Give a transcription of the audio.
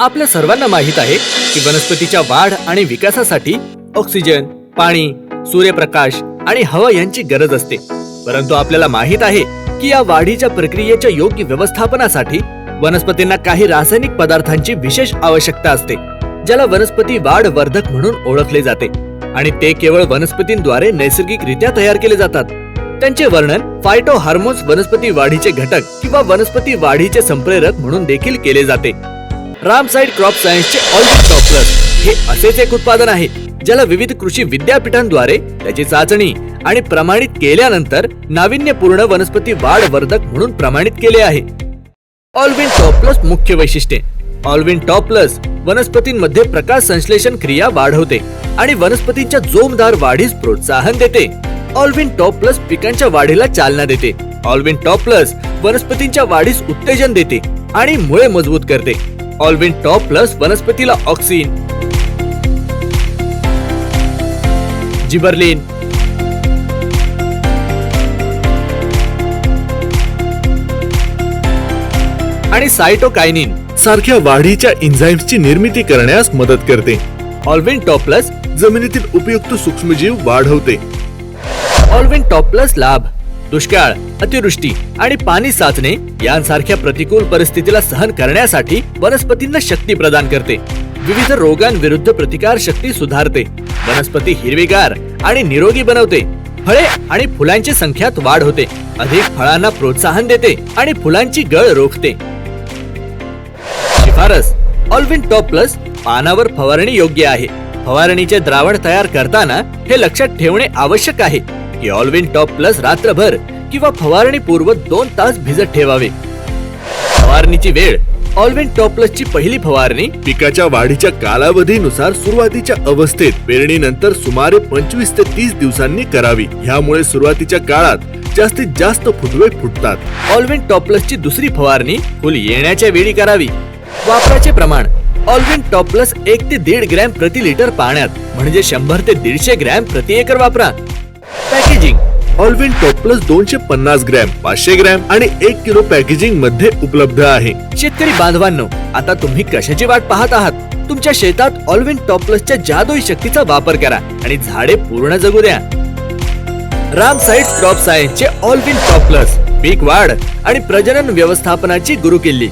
आपल्या सर्वांना माहीत आहे की वनस्पतीच्या वाढ आणि विकासासाठी ऑक्सिजन पाणी सूर्यप्रकाश आणि हवा यांची गरज असते. परंतु आपल्याला माहीत आहे की या वाढीच्या प्रक्रियेच्या योग्य व्यवस्थापनासाठी वनस्पतींना काही रासायनिक पदार्थांची विशेष आवश्यकता असते ज्याला वनस्पती वाढ वर्धक म्हणून ओळखले जाते. आणि ते केवळ वनस्पतींद्वारे नैसर्गिकरित्या तयार केले जातात. त्यांचे वर्णन फायटो हार्मोन्स वनस्पती वाढीचे घटक किंवा वनस्पती वाढीचे संप्रेरक म्हणून देखील केले जाते. रामसाईड क्रॉप सायन्सचे ऑलिव्ह टॉपलर हे असेच एक उत्पादन आहे ज्याला विविध कृषी विद्यापीठांद्वारे त्याची चाचणी आणि प्रमाणित केल्यानंतर नाविन्यपूर्ण वनस्पती वाढ वर्धक म्हणून प्रमाणित केले आहे. ऑलविन टॉप प्लस मुख्य वैशिष्ट्ये. ऑलविन टॉप प्लस वनस्पतींमध्ये प्रकाश संश्लेषण क्रिया वाढवते आणि वनस्पतींच्या जोमदार वाढीस प्रोत्साहन देते. ऑलविन टॉप प्लस पिकांच्या वाढीला चालना देते. ऑलविन टॉप प्लस वनस्पतींच्या वाढीस उत्तेजन देते आणि मुळे मजबूत करते. ऑलविन टॉप प्लस वनस्पतीला ऑक्सिन जिबर्लिन आणि सायटोकायनिन सारख्या वाढीच्या एन्झाईम्सची निर्मिती करण्यास मदत करते. ऑलविन टॉप प्लस जमिनीतील उपयुक्त सूक्ष्मजीव वाढवते. ऑलविन टॉप प्लस लाभ दुष्काळ अतिवृष्टी आणि पाणी साचणे यांसारख्या प्रतिकूल परिस्थितीला सहन करण्यासाठी वनस्पतींना शक्ती प्रदान करते. विविध रोगांविरुद्ध प्रतिकार शक्ती सुधारते. वनस्पती हिरवीगार आणि निरोगी बनवते. फळे आणि फुलांची संख्यात वाढ होते. अधिक फळांना प्रोत्साहन देते आणि फुलांची गळ रोखते. शिफारस ऑलविन टॉप प्लस पानावर फवारणी योग्य आहे. फवारणीचे द्रावण तयार करताना हे लक्षात ठेवणे आवश्यक आहे. ऑलविन टॉप प्लस रात्रभर किंवा फवारणी पूर्व दोन तास भिजत ठेवावे. फवारणीची वेळ ऑलविन टॉप प्लस ची पहिली फवारणी पिकाच्या वाढीच्या कालावधीनुसार सुरुवातीच्या अवस्थेत पेरणीनंतर सुमारे पंचवीस ते तीस दिवसांनी करावी. ह्यामुळे सुरुवातीच्या काळात जास्तीत जास्त फुटवे फुटतात. ऑलविन टॉप प्लस ची दुसरी फवारणी फुल येण्याच्या वेळी करावी. वापराचे प्रमाण ऑलविन टॉप प्लस एक ते दीड ग्रॅम प्रति लिटर पाण्यात म्हणजे शंभर ते दीडशे ग्रॅम प्रति एकर वापरा. पॅकेजिंग ऑलविन टॉप प्लस दोनशे पन्नास ग्रॅम पाचशे ग्रॅम आणि एक किलो पॅकेजिंगमध्ये उपलब्ध आहे. शेतकरी बांधवांनो आता तुम्ही कशाची वाट पाहत आहात? तुमच्या शेतात ऑलविन टॉप प्लसच्या जादुई शक्तीचा वापर करा आणि झाडे पूर्ण जगू द्या. राम साईड क्रॉप सायन्सचे ऑलविन टॉप प्लस पीक वाढ आणि प्रजनन व्यवस्थापनाची गुरुकिल्ली.